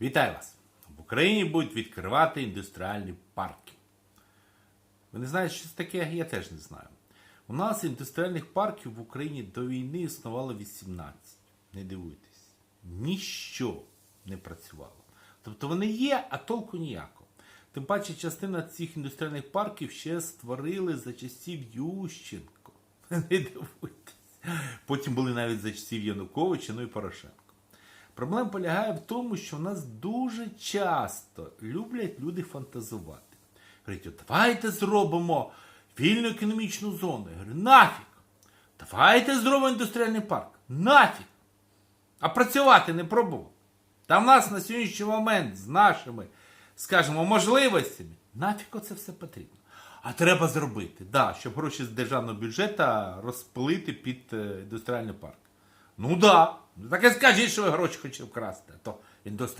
Вітаю вас! В Україні будуть відкривати індустріальні парки. Ви не знаєте, що це таке? Я теж не знаю. У нас індустріальних парків в Україні до війни існувало 18. Не дивуйтесь. Ніщо не працювало. Тобто вони є, а толку ніякого. Тим паче, частина цих індустріальних парків ще створили за часів Ющенко. Не дивуйтесь. Потім були навіть за часів Януковича, ну і Порошенко. Проблема полягає в тому, що в нас дуже часто люблять люди фантазувати. Говорять, давайте зробимо вільну економічну зону. Я говорю, нафіг. Давайте зробимо індустріальний парк. Нафіг. А працювати не пробував. Та в нас на сьогоднішній момент з нашими, скажімо, можливостями, нафіг оце все потрібно. А треба зробити, да, щоб гроші з державного бюджету розпилити під е, індустріальний парк. Ну да. Так і скажіть, що ви гроші хоче вкрасти. То індустріальний